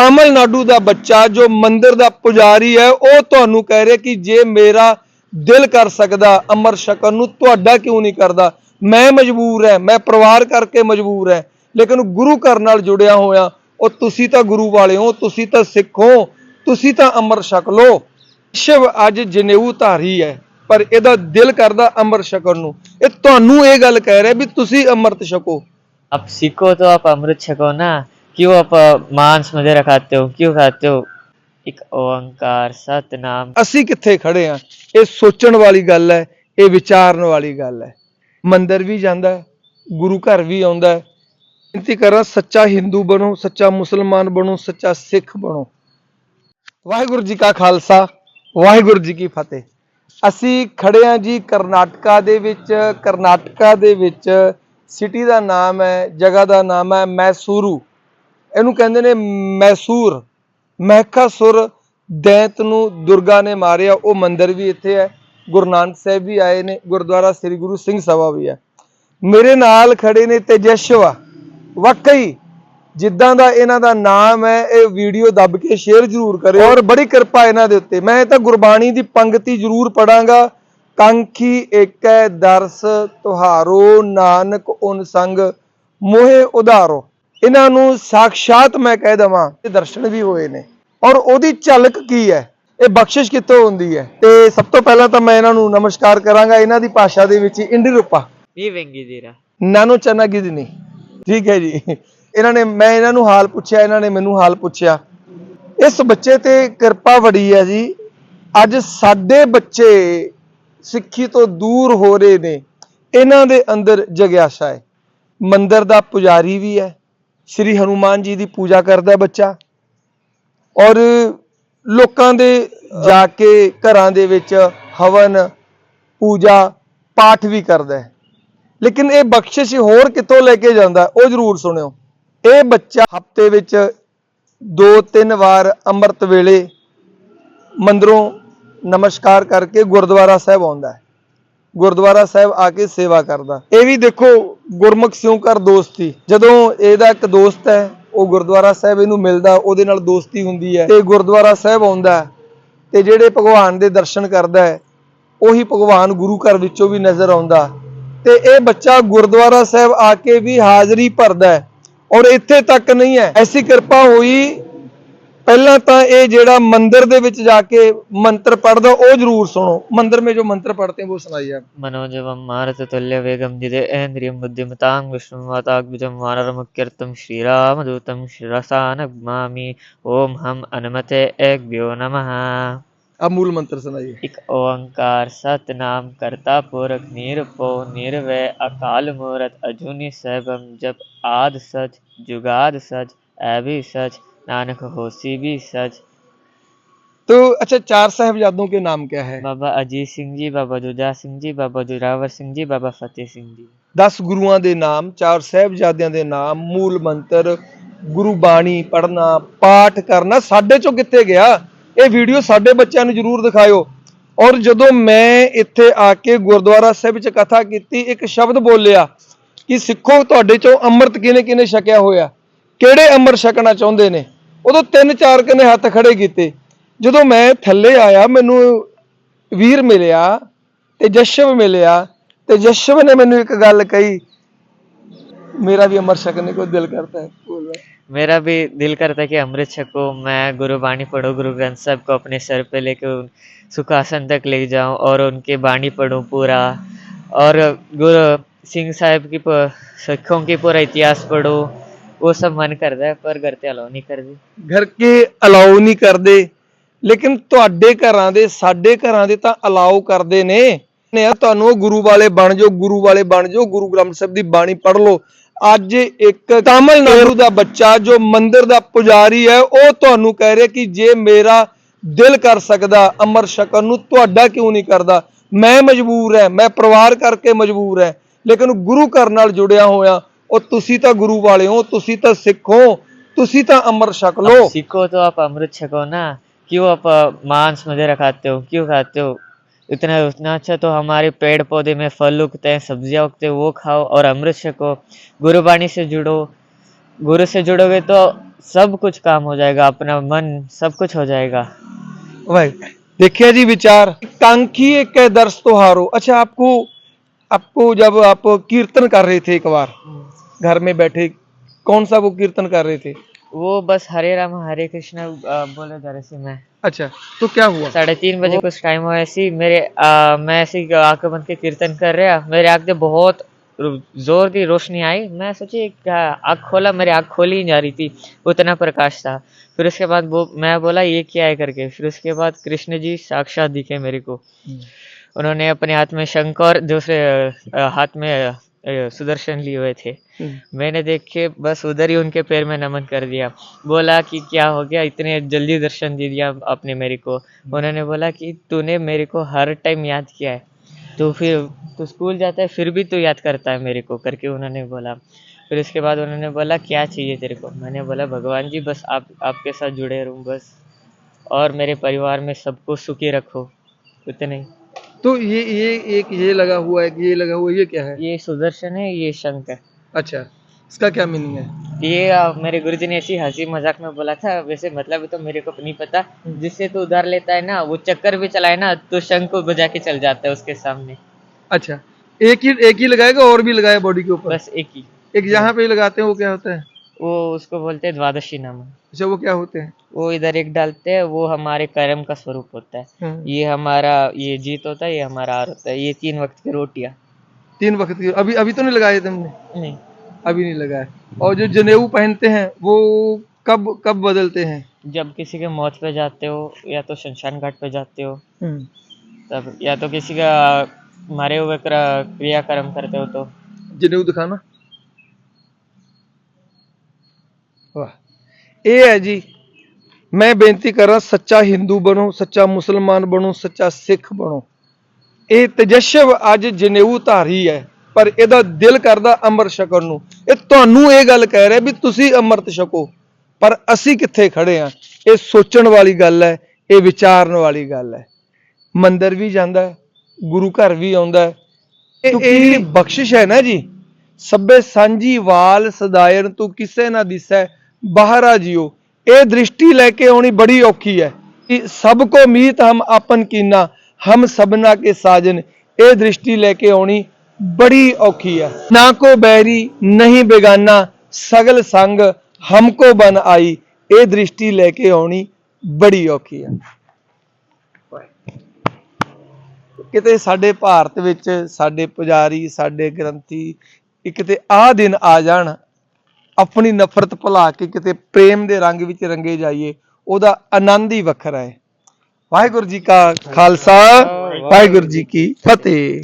ਤਾਮਿਲਨਾਡੂ ਦਾ ਬੱਚਾ ਜੋ ਮੰਦਿਰ ਦਾ ਪੁਜਾਰੀ ਹੈ, ਉਹ ਤੁਹਾਨੂੰ ਕਹਿ ਰਿਹਾ ਕਿ ਜੇ ਮੇਰਾ ਦਿਲ ਕਰ ਸਕਦਾ, ਅਮਰ ਸ਼ਕਨ ਨੂੰ ਤੁਹਾਡਾ ਕਿਉਂ ਨਹੀਂ ਕਰਦਾ? ਮੈਂ ਮਜਬੂਰ ਹੈ, ਮੈਂ ਪਰਿਵਾਰ ਕਰਕੇ ਮਜਬੂਰ ਹੈ, ਲੇਕਿਨ ਗੁਰੂ ਘਰ ਨਾਲ ਜੁੜਿਆ ਹੋਇਆ, ਉਹ ਤੁਸੀਂ ਤਾਂ ਗੁਰੂ ਵਾਲੇ ਹੋ, ਤੁਸੀਂ ਤਾਂ ਸਿੱਖ ਹੋ, ਤੁਸੀਂ ਤਾਂ ਅਮਰ ਛਕ ਲੋ ਸ਼ਿਵ ਅੱਜ ਜਨੇਊ ਧਾਰੀ ਹੈ, ਪਰ ਇਹਦਾ ਦਿਲ ਕਰਦਾ ਅਮਰ ਛਕਣ ਨੂੰ। ਇਹ ਤੁਹਾਨੂੰ ਇਹ ਗੱਲ ਕਹਿ ਰਿਹਾ ਵੀ ਤੁਸੀਂ ਅਮਰਤ ਛਕੋ। ਆਪ ਸਿੱਖੋ ਤਾਂ ਆਪ ਅਮਰਤ ਛਕੋ ਨਾ। क्यों आप अ, मांस वगैरह खाते हो क्यों खाते हो एक ओंकार सतनाम ਅਸੀਂ ਕਿੱਥੇ ਖੜੇ ਆ ਇਹ ਸੋਚਣ ਵਾਲੀ ਗੱਲ ਹੈ ਇਹ ਵਿਚਾਰਨ ਵਾਲੀ ਗੱਲ ਹੈ ਮੰਦਰ ਵੀ ਜਾਂਦਾ ਹੈ ਗੁਰੂ ਘਰ ਵੀ ਆਉਂਦਾ ਹੈ ਬੇਨਤੀ ਕਰਾਂ ਸੱਚਾ ਹਿੰਦੂ ਬਣੋ ਸੱਚਾ ਮੁਸਲਮਾਨ ਬਣੋ ਸੱਚਾ ਸਿੱਖ ਬਣੋ ਵਾਹਿਗੁਰੂ ਜੀ ਕਾ ਖਾਲਸਾ ਵਾਹਿਗੁਰੂ ਜੀ ਕੀ ਫਤਿਹ ਅਸੀਂ ਖੜੇ ਆ ਜੀ ਕਰਨਾਟਕਾ ਦੇ ਵਿੱਚ ਕਰਨਾਟਕਾ ਦੇ ਵਿੱਚ ਸਿਟੀ ਦਾ ਨਾਮ ਹੈ ਜਗ੍ਹਾ ਦਾ ਨਾਮ ਹੈ ਮੈਸੂਰੂ ਇਹਨੂੰ ਕਹਿੰਦੇ ਨੇ ਮੈਸੂਰ। ਮਹਿਕਾਸੁਰ ਦੈਂਤ ਨੂੰ ਦੁਰਗਾ ਨੇ ਮਾਰਿਆ। ਉਹ ਮੰਦਿਰ ਵੀ ਇੱਥੇ ਹੈ, ਗੁਰੂ ਨਾਨਕ ਸਾਹਿਬ ਵੀ ਆਏ ਨੇ, ਗੁਰਦੁਆਰਾ ਸ੍ਰੀ ਗੁਰੂ ਸਿੰਘ ਸਭਾ ਵੀ ਹੈ। ਮੇਰੇ ਨਾਲ ਖੜੇ ਨੇ ਤੇਜਸ਼ਵਾ ਵਾਕਈ, ਜਿੱਦਾਂ ਦਾ ਇਹਨਾਂ ਦਾ ਨਾਮ ਹੈ, ਇਹ ਵੀਡੀਓ ਦੱਬ ਕੇ ਸ਼ੇਅਰ ਜ਼ਰੂਰ ਕਰਿਓ। ਔਰ ਬੜੀ ਕਿਰਪਾ ਇਹਨਾਂ ਦੇ ਉੱਤੇ। ਮੈਂ ਤਾਂ ਗੁਰਬਾਣੀ ਦੀ ਪੰਕਤੀ ਜ਼ਰੂਰ ਪੜਾਂਗਾ ਕੰਖੀ ਏਕੈ ਦਰਸ ਤੁਹਾਰੋ, ਨਾਨਕ ਉਨ ਸੰਗ ਮੋਹਿ ਉਧਾਰੋ। ਇਹਨਾਂ ਨੂੰ ਸਾਖਸ਼ਾਤ ਮੈਂ ਕਹਿ ਦਵਾਂ ਤੇ ਦਰਸ਼ਨ ਵੀ ਹੋਏ ਨੇ। ਔਰ ਉਹਦੀ ਝਲਕ ਕੀ ਹੈ? ਇਹ ਬਖਸ਼ਿਸ਼ ਕਿੱਥੋਂ ਹੁੰਦੀ ਹੈ? ਤੇ ਸਭ ਤੋਂ ਪਹਿਲਾਂ ਤਾਂ ਮੈਂ ਇਹਨਾਂ ਨੂੰ ਨਮਸਕਾਰ ਕਰਾਂਗਾ ਇਹਨਾਂ ਦੀ ਭਾਸ਼ਾ ਦੇ ਵਿੱਚ ਇੰਡੀ ਰੂਪਾ ਨੀ ਵੰਗੀ ਜੀਰਾ ਨਾਨੋ ਚਨਾ ਗਿਦਨੀ ਠੀਕ ਹੈ ਜੀ। ਇਹਨਾਂ ਨੇ ਮੈਂ ਇਹਨਾਂ ਨੂੰ ਹਾਲ ਪੁੱਛਿਆ ਇਹਨਾਂ ਨੇ ਮੈਨੂੰ ਹਾਲ ਪੁੱਛਿਆ। ਇਸ ਬੱਚੇ ਤੇ ਕਿਰਪਾ ਵੜੀ ਹੈ ਜੀ। ਅੱਜ ਸਾਡੇ ਬੱਚੇ ਸਿੱਖੀ ਤੋਂ ਦੂਰ ਹੋ ਰਹੇ ਨੇ। ਇਹਨਾਂ ਦੇ ਅੰਦਰ ਜਗਿਆਸਾ ਹੈ। ਮੰਦਰ ਦਾ ਪੁਜਾਰੀ ਵੀ ਹੈ। ਸ੍ਰੀ ਹਨੂਮਾਨ ਜੀ ਦੀ ਪੂਜਾ ਕਰਦਾ ਬੱਚਾ। ਔਰ ਲੋਕਾਂ ਦੇ ਜਾ ਕੇ ਘਰਾਂ ਦੇ ਵਿੱਚ ਹਵਨ, ਪੂਜਾ, ਪਾਠ ਵੀ ਕਰਦਾ ਹੈ। ਲੇਕਿਨ ਇਹ ਬਖਸ਼ਿਸ਼ ਹੋਰ ਕਿੱਥੋਂ ਲੈ ਕੇ ਜਾਂਦਾ ਉਹ ਜਰੂਰ ਸੁਣਿਓ। ਇਹ ਬੱਚਾ ਹਫ਼ਤੇ ਵਿੱਚ ਦੋ ਤਿੰਨ ਵਾਰ ਅੰਮ੍ਰਿਤ ਵੇਲੇ ਮੰਦਰੋਂ ਨਮਸਕਾਰ ਕਰਕੇ ਗੁਰਦੁਆਰਾ ਸਾਹਿਬ ਆਉਂਦਾ ਹੈ। ਗੁਰਦੁਆਰਾ ਸਾਹਿਬ ਆ ਕੇ ਸੇਵਾ ਕਰਦਾ। ਇਹ ਵੀ ਦੇਖੋ, ਗੁਰਮੁਖ ਸਿਉਂ ਕਰ ਦੋਸਤੀ। ਜਦੋਂ ਇਹਦਾ ਇੱਕ ਦੋਸਤ ਹੈ, ਉਹ ਗੁਰਦੁਆਰਾ ਸਾਹਿਬ ਇਹਨੂੰ ਮਿਲਦਾ, ਉਹਦੇ ਨਾਲ ਦੋਸਤੀ ਹੁੰਦੀ ਹੈ। ਤੇ ਗੁਰਦੁਆਰਾ ਸਾਹਿਬ ਆਉਂਦਾ ਤੇ ਜਿਹੜੇ ਭਗਵਾਨ ਦੇ ਦਰਸ਼ਨ ਕਰਦਾ ਹੈ, ਉਹੀ ਭਗਵਾਨ ਗੁਰੂ ਘਰ ਵਿੱਚੋਂ ਵੀ ਨਜ਼ਰ ਆਉਂਦਾ। ਤੇ ਇਹ ਬੱਚਾ ਗੁਰਦੁਆਰਾ ਸਾਹਿਬ ਆ ਕੇ ਵੀ ਹਾਜ਼ਰੀ ਭਰਦਾ ਔਰ ਇੱਥੇ ਤੱਕ ਨਹੀਂ ਹੈ। ਐਸੀ ਕਿਰਪਾ ਹੋਈ ਪਹਿਲਾਂ ਤਾਂ ਇਹ ਜਿਹੜਾ ਮੰਦਿਰ ਦੇ ਵਿੱਚ ਜਾ ਕੇ ਮੰਤਰ ਪੜਦਾ ਉਹ ਜ਼ਰੂਰ ਸੁਣੋ ਮੰਦਿਰ ਮੇਂ ਜੋ ਮੰਤਰ पढ़ते हैं वो सुनाइए आप मनोजवम मारुत तुल्य वेगम जिदे ऐन्द्रियम बुद्धिमतां विष्णुमाताग्विजम वानरमुख्यर्थम श्रीरामदूतम शिरसानग्मामि ओम हम अनुमते एग्भ्यो नमः आप मूल मंत्र सुनाइए ਇੱਕ ਓੰਕਾਰ ਸਤਨਾਮ ਕਰਤਾ ਪੁਰਖ ਨਿਰਭਉ ਨਿਰਵੈ ਅਕਾਲ ਮੂਰਤ ਅਜੂਨੀ ਸੈਭੰ ਜਪ ਆਦ ਸਚ ਜੁਗਾਦ ਸਚ ਐਭੀ सच नानक होसी भी सच तो अच्छा चार साहबजादों के नाम क्या है ਬਾਬਾ ਅਜੀਤ ਸਿੰਘ ਜੀ ਬਾਬਾ ਜੁਜਾ ਸਿੰਘ ਜੀ ਬਾਬਾ ਜੁਰਾਵਰ ਸਿੰਘ ਜੀ ਬਾਬਾ ਫਤਿਹ ਸਿੰਘ ਜੀ 10 ਗੁਰੂਆਂ ਦੇ ਨਾਮ ਚਾਰ ਸਾਹਿਬਜ਼ਾਦਿਆਂ ਦੇ ਨਾਮ ਮੂਲ ਮੰਤਰ ਗੁਰੂ ਬਾਣੀ ਪੜ੍ਹਨਾ ਪਾਠ ਕਰਨਾ ਸਾਡੇ ਚੋਂ ਕਿੱਥੇ ਗਿਆ ਇਹ ਵੀਡੀਓ ਸਾਡੇ ਬੱਚਿਆਂ ਨੂੰ ਜਰੂਰ ਦਿਖਾਇਓ ਔਰ ਜਦੋਂ ਮੈਂ ਇੱਥੇ ਆ ਕੇ ਗੁਰਦੁਆਰਾ ਸਾਹਿਬ ਵਿੱਚ ਕਥਾ ਕੀਤੀ ਇੱਕ ਸ਼ਬਦ ਬੋਲਿਆ ਕਿ ਸਿੱਖੋ ਤੁਹਾਡੇ ਚੋਂ ਅੰਮ੍ਰਿਤ ਕਿਨੇ ਕਿਨੇ ਛਕਿਆ ਹੋਇਆ ਕਿਹੜੇ ਅੰਮ੍ਰਿਤ ਛਕਣਾ ਚਾਹੁੰਦੇ ਨੇ ਉਦੋਂ ਤਿੰਨ ਚਾਰ ਕਨੇ ਹੱਥ ਖੜੇ ਕੀਤੇ ਜਦੋਂ ਮੈਂ ਥੱਲੇ ਆਇਆ ਮੈਨੂੰ ਵੀਰ ਮਿਲਿਆ ਤੇ ਜਸ਼ਵ ਮਿਲਿਆ ਤੇ ਜਸ਼ਵ ਨੇ ਮੈਨੂੰ ਇੱਕ ਗੱਲ ਕਹੀ ਮੇਰਾ ਵੀ ਅਮਰ ਛਕਣੇ ਕੋ ਦਿਲ ਕਰਤਾ ਹੈ ਬੋਲ ਰਿਹਾ। मेरा भी दिल करता है कि अमृत छको मैं गुरुबाणी पढ़ूं गुरु ग्रंथ साहब को अपने सर पे लेके उन सुखासन तक ले जाऊं और उनकी बाणी पढ़ूं पूरा और गुरु सिंह साहब की प- सिखों की पूरा इतिहास पढ़ूं वो सब मन करता है पर घर ते अलाउ नहीं कर दी ਘਰ ਕੇ ਅਲਾਉ ਨਹੀਂ ਕਰਦੇ ਲੇਕਿਨ ਤੁਹਾਡੇ ਘਰਾਂ ਦੇ ਸਾਡੇ ਘਰਾਂ ਦੇ ਤਾਂ ਅਲਾਉ ਕਰਦੇ ਨੇ ਨੇ ਆ ਤੁਹਾਨੂੰ ਉਹ ਗੁਰੂ ਵਾਲੇ ਬਣ ਜਾਓ ਗੁਰੂ ਵਾਲੇ ਬਣ ਜਾਓ ਗੁਰੂ ਗ੍ਰੰਥ ਸਾਹਿਬ ਦੀ ਬਾਣੀ ਪੜ੍ਹ ਲਓ ਅੱਜ ਇੱਕ ਤਾਮਿਲਨਾਡੂ ਦਾ ਬੱਚਾ ਜੋ ਮੰਦਿਰ ਦਾ ਪੁਜਾਰੀ ਹੈ ਉਹ ਤੁਹਾਨੂੰ ਕਹਿ ਰਿਹਾ ਕਿ ਜੇ ਮੇਰਾ ਦਿਲ ਕਰ ਸਕਦਾ ਅਮਰ ਛਕਣ ਨੂੰ ਤੁਹਾਡਾ ਕਿਉਂ ਨਹੀਂ ਕਰਦਾ ਮੈਂ ਮਜਬੂਰ ਹੈ ਮੈਂ ਪਰਿਵਾਰ ਕਰਕੇ ਮਜਬੂਰ ਹੈ ਲੇਕਿਨ ਗੁਰੂ ਘਰ ਨਾਲ ਜੁੜਿਆ ਹੋਇਆ ਉਹ ਤੁਸੀਂ ਤਾਂ ਗੁਰੂ ਵਾਲੇ ਹੋ ਤੁਸੀਂ ਤਾਂ ਸਿੱਖ ਹੋ ਤੁਸੀਂ ਤਾਂ ਅਮਰ ਛਕ आप ਲਓ सीखो तो आप अमृत छको ना क्यों आप अ, मांस वगैरह खाते हो क्यों खाते हो इतना उतना अच्छा तो हमारे पेड़ पौधे में फल उगते हैं सब्जियां उगते हैं वो खाओ और अमृत छको गुरुबाणी से जुड़ो गुरु से जुड़ोगे तो सब कुछ काम हो जाएगा अपना मन सब कुछ हो जाएगा भाई देखिए जी विचार कांखी एक है दर्श तुहारो अच्छा आपको आपको जब आप कीर्तन कर रहे थे एक बार घर में बैठे कौन सा वो कीर्तन कर रहे थे? वो बस हरे राम हरे कृष्ण बोले जा रहे थे मैं। अच्छा तो क्या हुआ? साढ़े तीन बजे कुछ टाइम हुआ ऐसी मेरे आ, मैं ऐसे आँखें बंद के कीर्तन कर रहा मेरे आँखें बहुत ज़ोर की रोशनी आई। मैं सोची क्या आँख खोला? मेरी आँख खोली ही जा रही थी उतना प्रकाश था। फिर उसके बाद वो मैं बोला ये क्या है करके? फिर उसके बाद कृष्ण जी साक्षात दिखे मेरे को। उन्होंने अपने हाथ में शंख और दूसरे हाथ में सुदर्शन लिए हुए थे। हम्म। मैंने देख के बस उधर ही उनके पैर में नमन कर दिया। बोला कि क्या हो गया? इतने जल्दी दर्शन दे दिया आपने मेरे को। उन्होंने बोला कि तूने मेरे को हर टाइम याद किया है। तो फिर तू स्कूल जाता है फिर भी तू याद करता है मेरे को करके उन्होंने बोला। फिर उसके बाद उन्होंने बोला क्या चाहिए तेरे को? मैंने बोला भगवान जी बस आप आपके साथ जुड़े रहूँ बस। और मेरे परिवार में सबको सुखी रखो। उतने ही। तो ये ये एक ये लगा हुआ है ये लगा हुआ है, ये क्या है? ये सुदर्शन है ये शंख है। अच्छा इसका क्या मीनिंग है? ये अ, मेरे गुरुजी ने ऐसी हँसी मज़ाक में बोला था वैसे मतलब तो मेरे को नहीं पता जिससे तू उधार लेता है ना वो चक्कर भी चलाए ना तो शंख को बजा के चल जाता है उसके सामने। अच्छा एक ही एक ही लगाएगा और भी लगाए बॉडी के ऊपर? बस एक ही। एक यहाँ पे लगाते हैं वो क्या होता है? वो उसको बोलते हैं द्वादशी नामा। अच्छा वो क्या होते हैं? वो इधर एक डालते हैं वो हमारे कर्म का स्वरूप होता है। हाँ। ये हमारा ये जीत होता है ये हमारा आर होता है। ये तीन वक्त की रोटियाँ। तीन वक्त की अभी अभी तो नहीं लगाए तुमने नहीं। अभी नहीं लगाए। और जो जनेऊ पहनते हैं वो कब कब बदलते हैं? जब किसी के मौत पे जाते हो या तो शमशान घाट पे जाते हो हाँ। तब या तो किसी का मारे हुए क्रियाक्रम करते हो तो। जनेऊ दिखाना। ਵਾਹ। ਇਹ ਹੈ ਜੀ ਮੈਂ ਬੇਨਤੀ ਕਰਾਂ ਸੱਚਾ ਹਿੰਦੂ ਬਣੋ ਸੱਚਾ ਮੁਸਲਮਾਨ ਬਣੋ ਸੱਚਾ ਸਿੱਖ ਬਣੋ। ਇਹ ਤਜਸ਼ਵ ਅੱਜ ਜਨੇਊ ਧਾਰੀ ਹੈ ਪਰ ਇਹਦਾ ਦਿਲ ਕਰਦਾ ਅੰਮ੍ਰਿਤ ਛਕਣ ਨੂੰ। ਇਹ ਤੁਹਾਨੂੰ ਇਹ ਗੱਲ ਕਹਿ ਰਿਹਾ ਵੀ ਤੁਸੀਂ ਅੰਮ੍ਰਿਤ ਛਕੋ ਪਰ ਅਸੀਂ ਕਿੱਥੇ ਖੜੇ ਆ ਇਹ ਸੋਚਣ ਵਾਲੀ ਗੱਲ ਹੈ ਇਹ ਵਿਚਾਰਨ ਵਾਲੀ ਗੱਲ ਹੈ। ਮੰਦਰ ਵੀ ਜਾਂਦਾ ਹੈ ਗੁਰੂ ਘਰ ਵੀ ਆਉਂਦਾ ਹੈ। ਇਹ ਜਿਹੜੀ ਬਖਸ਼ਿਸ਼ ਹੈ ਨਾ ਜੀ ਸਭੇ ਸਾਂਝੀ ਵਾਲ ਸਦਾਇਰਨ ਤੂੰ ਕਿਸੇ ਨਾ ਦਿਸੈ ਬਾਹਰਾ ਜਿਓ। ਇਹ ਦ੍ਰਿਸ਼ਟੀ ਲੈ ਕੇ ਆਉਣੀ ਬੜੀ ਔਖੀ ਹੈ ਕਿ ਸਭ ਕੋ ਮੀਤ ਹਮ ਆਪਨ ਕੀਨਾ, ਹਮ ਸਭਨਾ ਕੇ ਸਾਜਨ। ਇਹ ਦ੍ਰਿਸ਼ਟੀ ਲੈ ਕੇ ਆਉਣੀ ਬੜੀ ਔਖੀ ਹੈ। ਨਾ ਕੋ ਬੈਰੀ, ਨਹੀਂ ਬੇਗਾਨਾ, ਸਗਲ ਸੰਗ ਹਮਕੋ ਬਨ ਆਈ। ਇਹ ਦ੍ਰਿਸ਼ਟੀ ਲੈ ਕੇ ਆਉਣੀ ਬੜੀ ਔਖੀ ਹੈ। ਕਿਤੇ ਸਾਡੇ ਭਾਰਤ ਵਿੱਚ ਸਾਡੇ ਪੁਜਾਰੀ, ਸਾਡੇ ਗ੍ਰੰਥੀ ਇਹ ਕਿਤੇ ਆਹ ਦਿਨ ਆ ਜਾਣ ਆਪਣੀ ਨਫ਼ਰਤ ਭੁਲਾ ਕੇ ਕਿਤੇ ਪ੍ਰੇਮ ਦੇ ਰੰਗ ਵਿੱਚ ਰੰਗੇ ਜਾਈਏ ਉਹਦਾ ਆਨੰਦ ਹੀ ਵੱਖਰਾ ਹੈ। ਵਾਹਿਗੁਰੂ ਜੀ ਕਾ ਖਾਲਸਾ ਵਾਹਿਗੁਰੂ ਜੀ ਕੀ ਫਤਿਹ।